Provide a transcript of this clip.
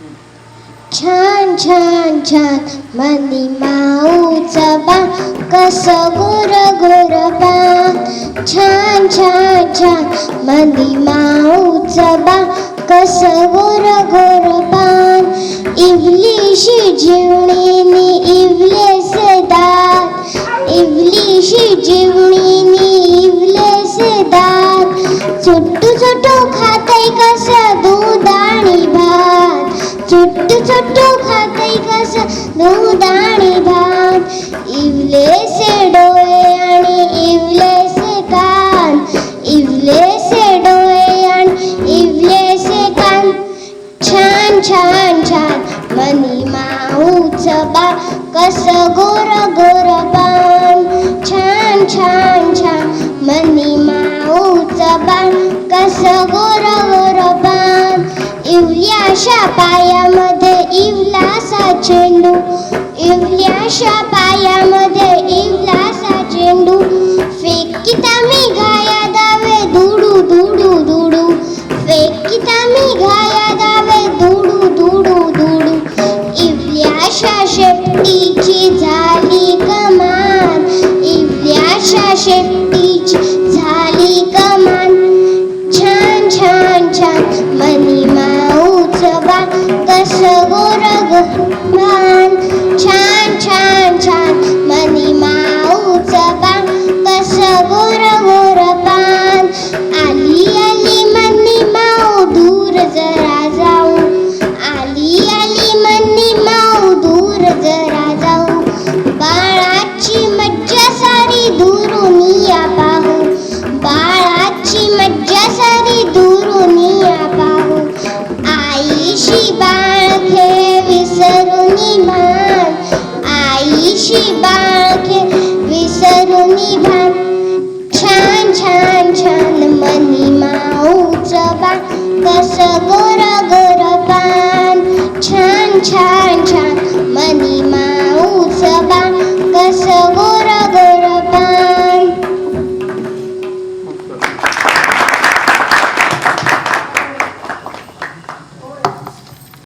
छान छान छान. मनी माऊचा बा कस गोर गोर पान छान छान छान. मनी माऊचा बा कस गोर गोर पान इवलीशी जीवणीनी इवले सदा इवलीशी जीवणीनी भात चुट्टू चुट्टू खातय कस दूध भात इवलेसे डोळे आणि इवलेसे कान. इवलेसे डोळे आणि इवलेसे कान. छान छान छान. मनी माऊचं बा कसं गो पायामध्ये इवलासा चेंडू इवल्याशा पायामध्ये गोर गोर पान आली आली मन्नी माऊ दूर जरा जाऊ. आली आली मन्नी माऊ दूर जरा जाऊ. बाळाची मज्जा सारी दूरून या पाहू. बाळाची मज्जा सारी दूरून या पाहू. आईशी बाळ खेळ विसरून मान आईशी बाळ खेळ विसरून भा छान छान. मनी मा